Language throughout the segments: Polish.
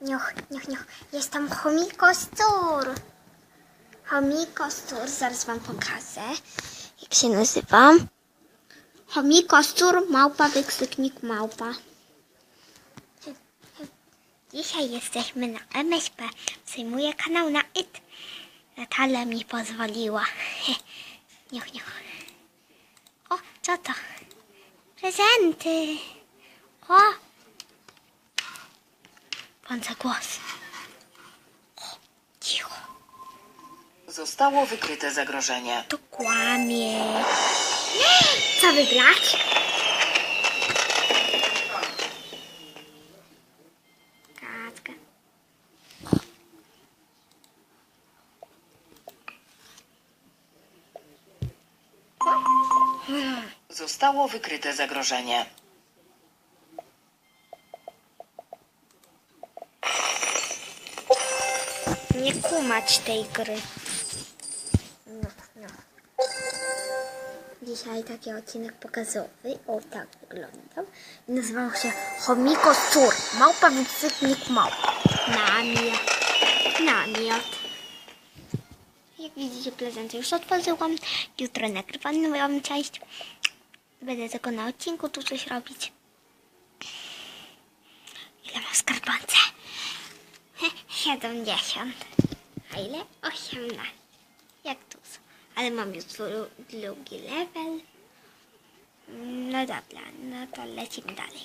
Nioch, nioch, nioch. Jestem chomikostur. Chomikostur, zaraz wam pokażę, jak się nazywam. Chomikostur, małpa, wykrzyknik, małpa. Dzisiaj jesteśmy na MŚP. Przejmuję kanał na IT. Natalia mi pozwoliła. Nioch, nioch. O, co to? Prezenty. O! Pan za głos. O, cicho. Zostało wykryte zagrożenie. To kłamie. Co wybrać? Kacka. Zostało wykryte zagrożenie. Nie kumać tej gry. No, no. Dzisiaj taki odcinek pokazowy. O, tak wyglądał. Nazywał się Chomiko Cór. Małpa wykrzyknik małpa. Namiot. Namiot. Jak widzicie, prezenty już otworzyłam. Jutro nagrywam nową część. Będę tylko na odcinku tu coś robić. Ile mam skarbonce? 70. A ile? 18. Jak tu są? Ale mam już dru- drugi level. No dobra, no to lecimy dalej.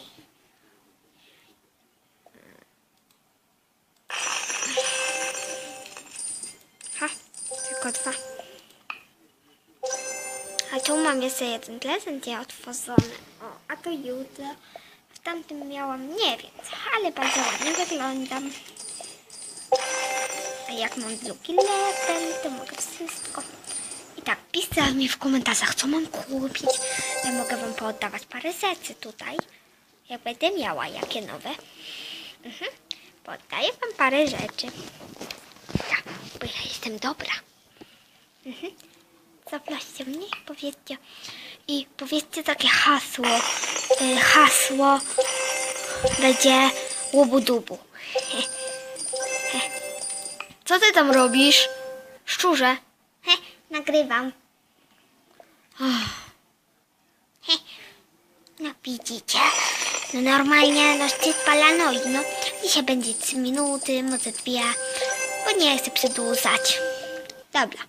Ha, tylko dwa. A tu mam jeszcze jeden prezent nieotworzony. O, a to jutro. W tamtym miałam nie wiem, ale bardzo ładnie wyglądam. Jak mam drugi level, to mogę wszystko. I tak, piszcie mi w komentarzach, co mam kupić. Ja mogę wam pooddawać parę rzeczy tutaj. Jak będę miała jakie nowe. Mhm. Poddaję wam parę rzeczy. Tak, bo ja jestem dobra. Mhm. Zaproście mnie, powiedzcie. I powiedzcie takie hasło. Y, hasło będzie łubu-dubu. Co ty tam robisz? Szczurze. He, nagrywam. He, no widzicie. No normalnie no szczyt palanoi, no. Dzisiaj będzie 3 minuty, może dwie, bo nie chcę przedłużać. Dobra.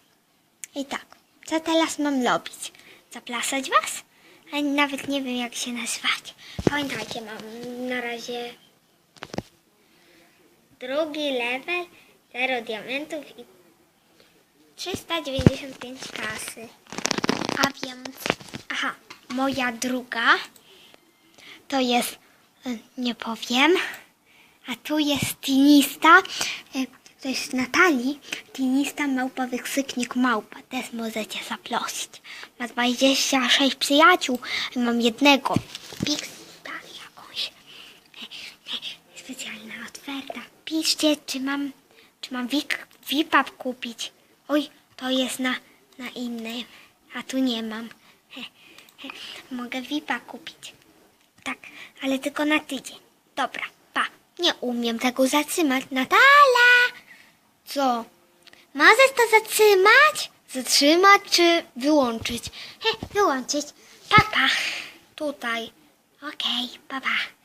I tak, co teraz mam robić? Zaplasać was? Ale nawet nie wiem jak się nazywać. Pamiętajcie, mam na razie drugi level, 0 diamentów i 395 kasy. A więc, aha, moja druga to jest, e, nie powiem, a tu jest Tinista, e, to jest Natalii, Tinista małpa wykrzyknik małpa, też możecie zaprosić. Ma 26 przyjaciół, a mam jednego, jakąś. E, Specjalna oferta. Piszcie, czy mam, czy mam VIPAP kupić. Oj, to jest na, na innej, a tu nie mam. He, he. Mogę VIPa kupić. Tak, ale tylko na tydzień. Dobra, pa. Nie umiem tego zatrzymać. Natala! Co? Możesz to zatrzymać? Zatrzymać czy wyłączyć? He, wyłączyć. Papa. Tutaj. Okej, papa.